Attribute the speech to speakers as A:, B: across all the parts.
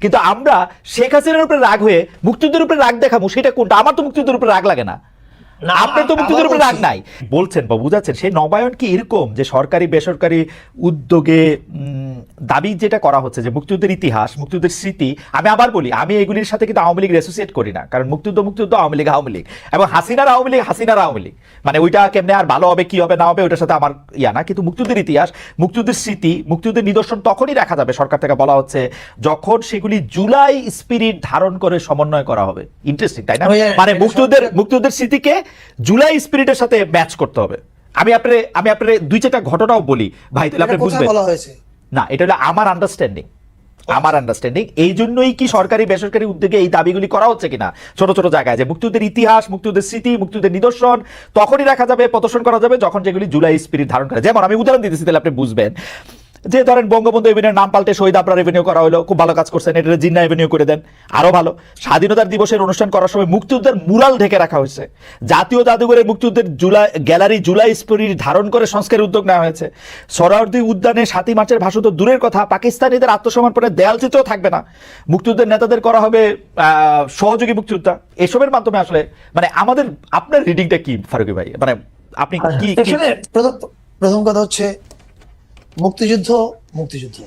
A: কিন্তু আমরা শেখ হাসিনার উপরে রাগ হয়ে মুক্তিযুদ্ধের উপরে রাগ দেখাবো, সেটা কোনটা? আমার তো মুক্তিযুদ্ধের উপরে রাগ লাগে না। আপনার তো মুক্তিযুদ্ধের উপরে রাগ নাই। বলছেন বা বুঝাচ্ছেন সেই নবায়ন কি এরকম যে সরকারি বেসরকারি উদ্যোগে দাবি যেটা করা হচ্ছে যে মুক্তিযুদ্ধের ইতিহাস মুক্তিযুদ্ধের স্মৃতি আমি আবার বলি আমি এগুলির সাথে কিন্তু আওয়ামী লীগ অ্যাসোসিয়েট করি না কারণ মুক্তিযুদ্ধ মুক্তিযুদ্ধ আওয়ামী লীগ আওয়ামী লীগ। এবং হাসিনার আওয়ামী লীগ হাসিনার আওয়ামী লীগ। মানে ওইটা কেমনে আর ভালো হবে কি হবে না হবে ওটার সাথে আমার ইয়া না। কিন্তু মুক্তিযুদ্ধের ইতিহাস মুক্তিযুদ্ধের স্মৃতি মুক্তিযুদ্ধের নিদর্শন তখনই রাখা যাবে সরকার থেকে বলা হচ্ছে যখন সেগুলি জুলাই স্পিরিট ধারণ করে সমন্বয় করা হবে। ইন্টারেস্টিং তাই না? মানে মুক্তিযুদ্ধের মুক্তিযুদ্ধের স্মৃতিকে জুলাই স্পিরিটের সাথে ম্যাচ করতে হবে। আমি আপনার আমি আপনার দুই চারটা ঘটনাও বলি। ভাই তাহলে আপনি বুঝবেন। না এটা হলো আমার আন্ডারস্ট্যান্ডিং আমার আন্ডারস্ট্যান্ডিং এই জন্যই কি সরকারি বেসরকারি উদ্যোগে এই দাবিগুলি করা হচ্ছে কিনা? ছোট ছোট জায়গায় যে মুক্তিযুদ্ধের ইতিহাস মুক্তিযুদ্ধের স্মৃতি মুক্তিযুদ্ধের নিদর্শন তখনই রাখা যাবে প্রদর্শন করা যাবে যখন যেগুলি জুলাই স্পিরিট ধারণ করে। যেমন আমি উদাহরণ দিতেছি তাহলে আপনি বুঝবেন। যে ধরেন বঙ্গবন্ধু এভিনিউর নাম পাল্টে শহীদ আপনার রেভিনিউ করা হলো, খুব ভালো কাজ করছেন, এটা জিন্না এভিনিউ করে দেন, আরও ভালো। স্বাধীনতার দিবসের অনুষ্ঠান করার সময় মুক্তিযুদ্ধের মুরাল ঢেকে রাখা হয়েছে। জাতীয় জাদুঘরের মুক্তিযুদ্ধের জুলাই, গ্যালারি জুলাই স্পিরিট ধারণ করে সংস্কারের উদ্যোগ নেওয়া হয়েছে। সরার্দি উদ্যানে সাতই মার্চের ভাষণ তো দূরের কথা, পাকিস্তানিদের আত্মসমর্পণের দেয়াল চিত্র থাকবে না। মুক্তিযুদ্ধের নেতাদের করা হবে সহযোগী মুক্তিযোদ্ধা। এসবের মাধ্যমে আসলে মানে আমাদের, আপনার রিডিংটা কি, ফারুকি ভাই? মানে আপনি কি
B: প্রথম কথা হচ্ছে মুক্তিযুদ্ধ মুক্তিযুদ্ধ।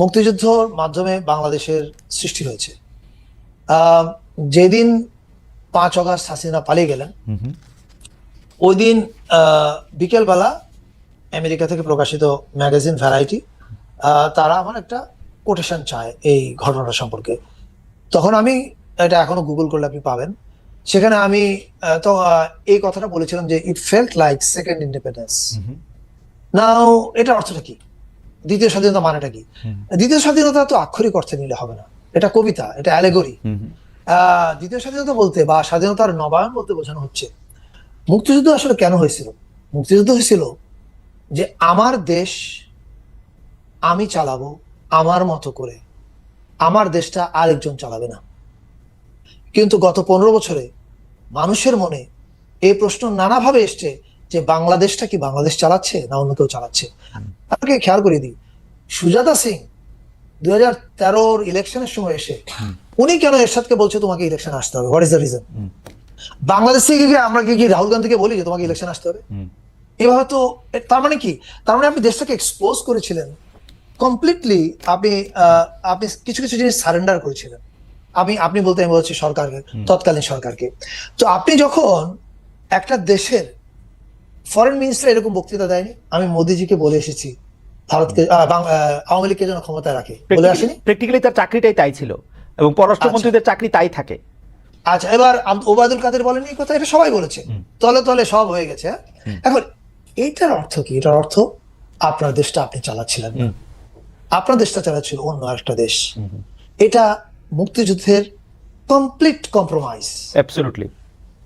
B: মুক্তিযুদ্ধর মাধ্যমে বাংলাদেশের সৃষ্টি হয়েছে। যেদিন পাঁচ অগাস্ট হাসিনা পালিয়ে গেলেন ওই দিন বিকেলবেলা আমেরিকা থেকে প্রকাশিত ম্যাগাজিন ভ্যারাইটি তারা আমার একটা কোটেশন চায় এই ঘটনাটা সম্পর্কে। তখন আমি এটা এখনও গুগল করলে আপনি পাবেন। সেখানে আমি তো এই কথাটা বলেছিলাম যে it felt like second independence now এটা অর্থটা কি? দ্বিতীয় স্বাধীনতা মানেটা কি? দ্বিতীয় স্বাধীনতা তো আক্ষরিক অর্থে নিলে হবে না। এটা কবিতা এটা অ্যালেগরি দ্বিতীয় স্বাধীনতা বলতে বা স্বাধীনতার নবায়ন বলতে বোঝানো হচ্ছে মুক্তিযুদ্ধ আসলে কেন হয়েছিল? মুক্তিযুদ্ধ হয়েছিল যে আমার দেশ আমি চালাবো আমার মতো করে। আমার দেশটা আরেকজন চালাবে না। কিন্তু গত পনেরো বছরে মানুষের মনে এই প্রশ্ন নানাভাবে এসছে যে বাংলাদেশটা কি বাংলাদেশ চালাচ্ছে না অন্য কেউ চালাচ্ছে? আপনাকে খেয়াল করে দিই। সুজাতা সিং দুই হাজার তেরোর ইলেকশনের সময় এসে উনি কেন এরশাদকে বলছে তোমাকে ইলেকশন আসতে হবে? What is the reason. Bangladesh থেকে কি আমরা কি রাহুল গান্ধীকে বলি যে তোমাকে ইলেকশন আসতে হবে? এভাবে তো তার মানে কি? তার মানে আপনি দেশটাকে এক্সপোজ করেছিলেন। কমপ্লিটলি আপনি আপনি কিছু কিছু জিনিস সারেন্ডার করেছিলেন। আমি আপনি বলতে আমি বলছি সরকারকে তৎকালীন সরকারকে। তো আপনি যখন একটা দেশের ফরেন মিনিস্টার এরকম বক্তৃতা দেয়নি? আমি মোদিজিকে বলে এসেছি ভারতকে আওয়ামী লীগকে যেন ক্ষমতায় রাখে। বলে আসেনি?
A: প্র্যাকটিক্যালি তার চাকরিটাই তাই ছিল এবং পররাষ্ট্রমন্ত্রীদের চাকরি তাই থাকে।
B: আচ্ছা এবার ওবায়দুল কাদের বলেন এই কথা এটা সবাই বলেছে। তলে তলে সব হয়ে গেছে হ্যাঁ? এখন এইটার অর্থ কি? এটার অর্থ আপনার দেশটা আপনি চালাচ্ছিলেন না। আপনার দেশটা চালাচ্ছিল অন্য একটা দেশ। এটা মুক্তিযুদ্ধের কমপ্লিট কম্প্রোমাইজ
A: অ্যাবসলিউটলি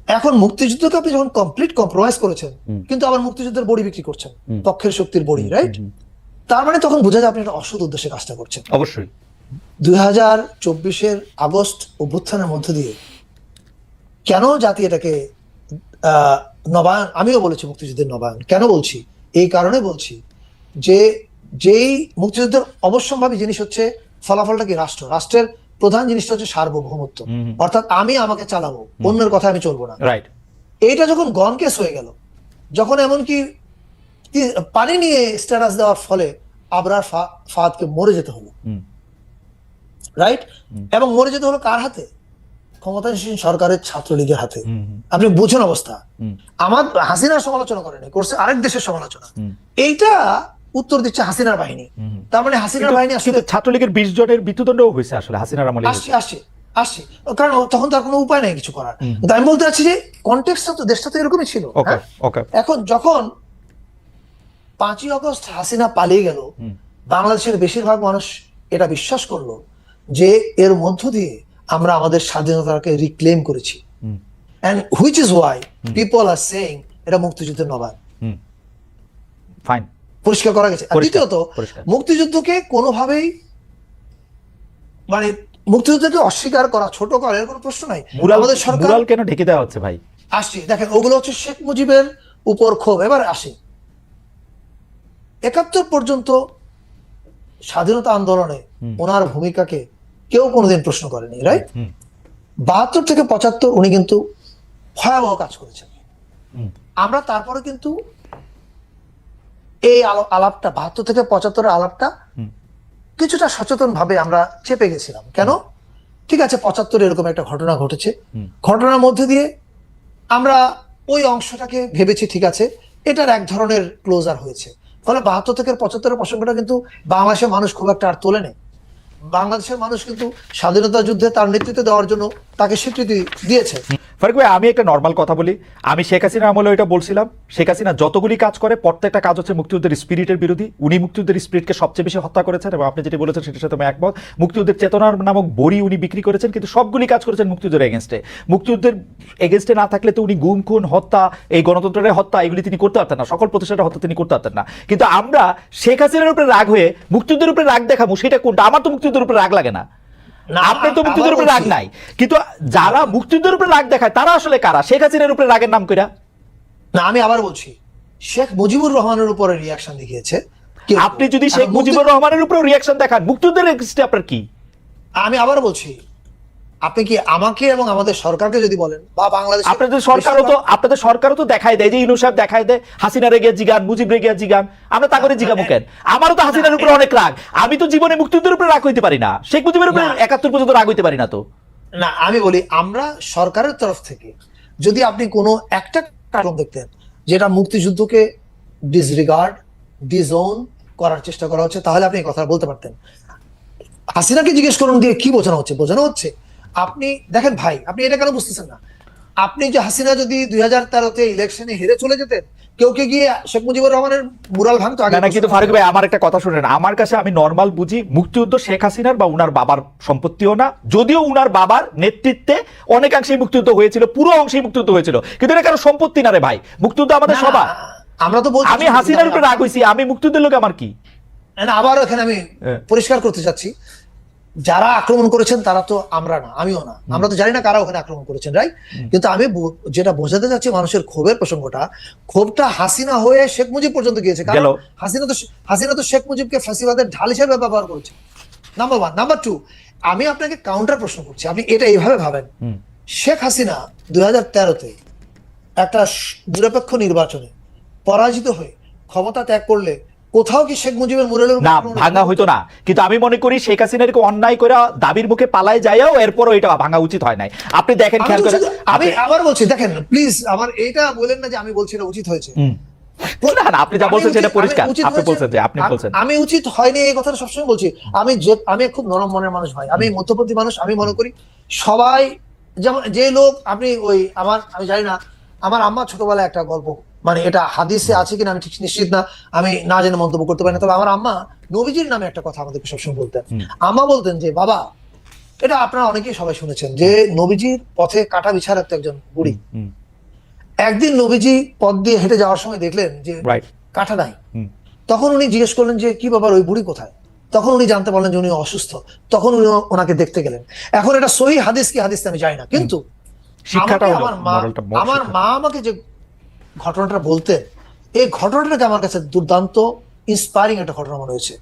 B: এখন মুক্তিযুদ্ধকে আপনি যখন কমপ্লিট কম্প্রোমাইজ করেছেন কিন্তু আবার মুক্তিযুদ্ধের বড়ি বিক্রি করছেন পক্ষের শক্তির বড়ি রাইট তার মানে তখন বোঝা যায় আপনি একটা অসৎ উদ্দেশ্যে কাজটা করছেন।
A: অবশ্যই।
B: দুই হাজার চব্বিশের আগস্ট অভ্যুত্থানের মধ্য দিয়ে কেন জাতি এটাকে আহ, নবায়ন আমিও বলেছি মুক্তিযুদ্ধের নবায়ন কেন বলছি? এই কারণে বলছি যে যেই মুক্তিযুদ্ধের অবশ্যম্ভাবী জিনিস হচ্ছে ফলাফলটা কি? রাষ্ট্র। রাষ্ট্রের প্রধান জিনিসটা হচ্ছে সার্বভৌমত্ব। অর্থাৎ আমি আমাকে চালাবো অন্যের কথা আমি চলবো না।
A: রাইট
B: এইটা যখন গন কেস হয়ে গেল যখন এমনকি পানি নিয়ে স্ট্যাটাস দেওয়ার ফলে আবরার ফা- ফাহাদকে মরে যেতে হলো। রাইট এবং মরে যেতে হলো কার হাতে? ক্ষমতাসীন সরকারের ছাত্রলীগের হাতে। আপনি বুঝুন অবস্থা। আমার হাসিনার সমালোচনা করেনি করছে আরেক দেশের সমালোচনা। এইটা উত্তর দিচ্ছে হাসিনার বাহিনী। তার মানে হাসিনার বাহিনী আসলে
A: ছাত্রলীগের বিশ জনের মৃত্যুদণ্ডও হয়েছে আসলে হাসিনার আমলে
B: আসছে আসছে আসছে। কারণ তখন তার কোনো উপায় নেই কিছু করার। কিন্তু আমি বলতে চাচ্ছি যে কন্টেক্সটা তো দেশটা তো এরকমই ছিল হ্যাঁ? এখন যখন পাঁচই আগস্ট হাসিনা পালিয়ে গেল বাংলাদেশের বেশিরভাগ মানুষ এটা বিশ্বাস করল যে এর মধ্য দিয়ে আমরা আমাদের স্বাধীনতাকে রিক্লেম করেছি। And which is why people are saying এটা মুক্তিযুদ্ধের নবায়ন
A: হুম। ফাইন
B: পরিষ্কার করা গেছে। দ্বিতীয়ত মুক্তিযুদ্ধকে কোনোভাবেই মানে মুক্তিযুদ্ধকে অস্বীকার করা ছোট করা এর কোনো প্রশ্ন নাই। আমাদের সরকার
A: কেন ঢেকে দেওয়া হচ্ছে ভাই?
B: আসছি। দেখেন ওগুলো হচ্ছে শেখ মুজিবের উপর ক্ষোভ। এবার আসি। একাত্তর পর্যন্ত স্বাধীনতা আন্দোলনে ওনার ভূমিকাকে কেউ কোনোদিন প্রশ্ন করেনি রাইট বাহাত্তর থেকে পঁচাত্তর উনি কিন্তু ভয়াবহ কাজ করেছেন। আমরা তারপরে কিন্তু এই আলো- আলাপটা বাহাত্তর থেকে পঁচাত্তরের আলাপটা কিছুটা সচেতন ভাবে আমরা চেপে গেছিলাম। কেন? ঠিক আছে পঁচাত্তর এরকম একটা ঘটনা ঘটেছে। ঘটনার মধ্যে দিয়ে আমরা ওই অংশটাকে ভেবেছি ঠিক আছে এটার এক ধরনের ক্লোজার হয়েছে। ফলে বাহাত্তর থেকে পঁচাত্তরের প্রসঙ্গটা কিন্তু বাংলাদেশের মানুষ খুব একটা আর তোলেনি বাংলাদেশের মানুষ কিন্তু স্বাধীনতা যুদ্ধে তার নেতৃত্ব দেওয়ার জন্য তাকে স্বীকৃতি দিয়েছে।
A: ফারুক ভাই আমি একটা নর্মাল কথা বলি। আমি শেখ হাসিনা আমলে এটা বলছিলাম। শেখ হাসিনা যতগুলি কাজ করে প্রত্যেকটা কাজ হচ্ছে মুক্তিযুদ্ধের স্পিরিটের বিরোধী। উনি মুক্তিযুদ্ধের স্পিরিটকে সবচেয়ে বেশি হত্যা করেছেন এবং আপনি যেটি বলেছেন সেটার সাথে আমি একমত। মুক্তিযুদ্ধের চেতনার নামক বড়ি উনি বিক্রি করেছেন কিন্তু সবগুলি কাজ করেছেন মুক্তিযুদ্ধের এগেনস্টে মুক্তিযুদ্ধের এগেনস্টে না থাকলে তো উনি গুম খুন হত্যা এই গণতন্ত্রের হত্যা এগুলি তিনি করতে পারতেন না। সকল প্রতিষ্ঠানের হত্যা তিনি করতে পারতেন না। কিন্তু আমরা শেখ হাসিনার উপরে রাগ হয়ে মুক্তিযুদ্ধের উপরে রাগ দেখাবো সেটা কোনটা? আমার তো মুক্তিযুদ্ধের উপরে রাগ লাগে না, আপনার তো মুক্তিযুদ্ধের উপরে রাগ নাই। কিন্তু যারা মুক্তিযুদ্ধের উপরে রাগ দেখায় তারা আসলে কারা? শেখ হাসিনার উপরে রাগের নাম কইরা?
B: না আমি আবার বলছি শেখ মুজিবুর রহমানের উপরে রিয়াকশন দেখিয়েছে?
A: আপনি যদি শেখ মুজিবুর রহমানের উপরে রিয়াকশন দেখান মুক্তিযুদ্ধের আপনার কি?
B: আমি আবার বলছি আপনি কি আমাকে এবং আমাদের সরকারকে যদি বলেন বা বাংলাদেশ
A: আপনাদের সরকারও তো আপনাদের সরকারও তো দেখায় দেয় যে ইনু সাহেব দেখায় দেয় হাসিনা রেগে জিগান মুজিব রেগে জিগান। আমরা তা করে জিগামু কেন? আমারও তো হাসিনার উপরে অনেক রাগ। আমি তো জীবনে মুক্তিযুদ্ধের উপরে রাগ হইতে পারি না। শেখ মুজিবের উপরে। একাত্তর পর্যন্ত রাগ হইতে পারি না তো।
B: না আমি বলি আমরা সরকারের তরফ থেকে যদি আপনি কোনো একটা কারণ দেখতেন যেটা মুক্তিযুদ্ধকে ডিসরিগার্ড ডিজোন করার চেষ্টা করা হচ্ছে তাহলে আপনি এই কথা বলতে পারতেন। হাসিনাকে জিজ্ঞেস করুন দিয়ে কি বোঝানো হচ্ছে? বোঝানো হচ্ছে আপনি দেখেন ভাই আপনি এটা কেন বুঝতেছেন না? আপনি যে হাসিনা যদি দুই হাজার তেরোতে ইলেকশনে হেরে চলে যেতেন কেউ কে গিয়ে শেখ মুজিবুর রহমানের মুরাল ভাঙতো আগে
A: না কিন্তু ফারুক ভাই আমার একটা কথা শুনেন। আমার কাছে আমি নর্মাল বুঝি মুক্তিযুদ্ধ শেখ হাসিনার বা উনার বাবার সম্পত্তিও না যদিও উনার বাবার নেতৃত্বে অনেকাংশেই মুক্তিযুদ্ধ হয়েছিল পুরো অংশেই মুক্তিযুদ্ধ হয়েছিল। কিন্তু এটা কারও সম্পত্তি না রে ভাই। মুক্তিযুদ্ধ আমাদের সবার।
B: আমরা তো বলছি
A: আমি হাসিনার উপরে রাগ হইছি আমি মুক্তিযুদ্ধের লোক আমার কি?
B: না, আবারও এখানে আমি
A: হ্যাঁ।
B: পরিষ্কার করতে চাচ্ছি। যারা আক্রমণ করেছেন তারা তো আমরা না আমিও না। আমরা তো জানি না কারা ওখানে আক্রমণ করেছেন রাইট কিন্তু আমি যেটা বোঝাতে চাচ্ছি মানুষের ক্ষোভের প্রসঙ্গটা ক্ষোভটা হাসিনা হয়ে শেখ মুজিব পর্যন্ত গিয়েছে। কারণ হাসিনা তো হাসিনা তো শেখ মুজিবকে ফাঁসিবাদের ঢাল হিসেবে ব্যবহার করেছে। নাম্বার ওয়ান নাম্বার টু আমি আপনাকে কাউন্টার প্রশ্ন করছি। আপনি এটা এইভাবে ভাবেন। শেখ হাসিনা দুই হাজার তেরোতে একটা নিরপেক্ষ নির্বাচনে পরাজিত হয়ে ক্ষমতা ত্যাগ করলে কোথাও কি শেখ মুজিবের মুরালের
A: না ভাঙা হইতো না। কিন্তু আমি মনে করি শেখ হাসিনার অন্যায় করে দাবির মুখে পালায় যায়ও এরপরও এটা ভাঙা উচিত হয় নাই। আপনি দেখেন খেয়াল করে
B: আমি আবার বলছি দেখেন প্লিজ আমার এটা বলেন না যে আমি বলছি এটা উচিত হয়েছে।
A: না না আপনি যা বলছেন সেটা
B: উচিত-
A: পরিষ্কার আপনি বলছেন যে আপনি বলছেন।
B: আমি উচিত হয়নি এই কথাটা সবসময় বলছি। আমি যে আমি খুব নরম মনের মানুষ ভাই। আমি মধ্যপন্থী মানুষ আমি মনে করি সবাই যেমন যে লোক আপনি ওই আমার আমি জানি না আমার আম্মা ছোটবেলায় একটা গল্প মানে এটা হাদিসে আছে কিনা আমি ঠিক নিশ্চিত না আমি না জেনে মন্তব্য করতে পারি না। তবে আমার আম্মা নবীজির নামে একটা কথা আমাদেরকে সবসময় বলতেন। আম্মা বলতেন যে বাবা এটা আপনারা অনেকেই সবাই শুনেছেন যে নবীজির পথে কাটা বিছার একটা একজন বুড়ি। একদিন নবীজি পথ দিয়ে হেঁটে যাওয়ার সময় দেখলেন যে কাটা নাই। তখন উনি জিজ্ঞেস করলেন যে কি ব্যাপার ওই বুড়ি কোথায়? তখন উনি জানতে পারলেন যে উনি অসুস্থ। তখন উনি ওনাকে দেখতে গেলেন। এখন এটা সহি হাদিস কি হাদিস আমি জানি না। কিন্তু আমার মা আমার মা আমাকে যে ঘটনাটা বলতেন এই ঘটনাটাকে আমার কাছে দুর্দান্ত ইন্সপায়ারিং একটা ঘটনা মনে হয়েছে।